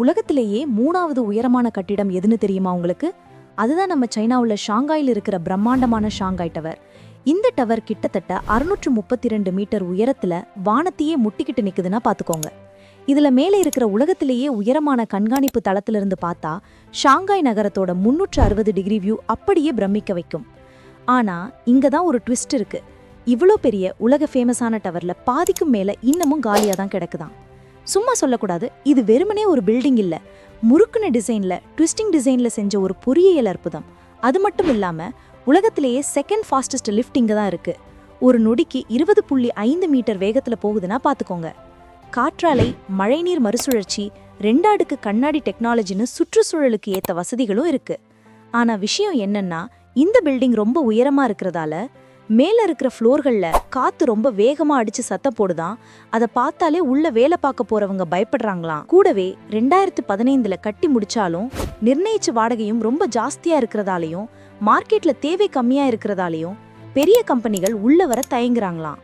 உலகத்திலேயே மூணாவது உயரமான கட்டிடம் எதுன்னு தெரியுமா உங்களுக்கு? அதுதான் நம்ம சைனாவுல ஷாங்காயில் இருக்கிற பிரம்மாண்டமான ஷாங்காய் டவர் இந்த டவர் கிட்டத்தட்ட அறுநூற்று முப்பத்தி ரெண்டு மீட்டர் உயரத்துல வானத்தையே முட்டிக்கிட்டு நிக்குதுன்னா பாத்துக்கோங்க. இதுல மேலே இருக்கிற உலகத்திலேயே உயரமான கண்காணிப்பு தளத்திலிருந்து பார்த்தா ஷாங்காய் நகரத்தோட முன்னூற்று அறுபது டிகிரி வியூ அப்படியே பிரமிக்க வைக்கும். ஆனா இங்கே தான் ஒரு ட்விஸ்ட் இருக்கு. இவ்வளோ பெரிய உலக ஃபேமஸான டவர்ல பாதிக்கும் மேல இன்னமும் காலியாக தான் கிடக்குதாம் சும்மா சொல்லக்கூடாது. இது வெறுமனே ஒரு பில்டிங் இல்லை. முறுக்குன டிசைனில் ட்விஸ்டிங் டிசைனில் செஞ்ச ஒரு பொறியியல் அற்புதம். அது மட்டும் இல்லாமல் உலகத்திலேயே செகண்ட் ஃபாஸ்டஸ்ட் லிஃப்ட் தான் இருக்கு. ஒரு நொடிக்கு இருபது புள்ளி ஐந்து மீட்டர் வேகத்தில் போகுதுன்னா பார்த்துக்கோங்க காற்றாலை மழைநீர் மறுசுழற்சி ரெண்டாடுக்கு கண்ணாடி டெக்னாலஜின்னு சுற்றுச்சூழலுக்கு ஏற்ற வசதிகளும் இருக்கு. ஆனால் விஷயம் என்னன்னா இந்த பில்டிங் ரொம்ப உயரமாக இருக்கிறதால மேல இருக்கிற ஃப்ளோர்களில் காத்து ரொம்ப வேகமா அடிச்சு சத்தம் போடுதான். அதை பார்த்தாலே உள்ள வேலை பார்க்க போறவங்க பயப்படுறாங்களாம். கூடவே ரெண்டாயிரத்து பதினைந்துல கட்டி முடிச்சாலும் நிர்ணயிச்ச வாடகையும் ரொம்ப ஜாஸ்தியா இருக்கிறதாலையும் மார்க்கெட்ல தேவை கம்மியா இருக்கிறதாலையும் பெரிய கம்பெனிகள் உள்ள வர தயங்குறாங்களாம்.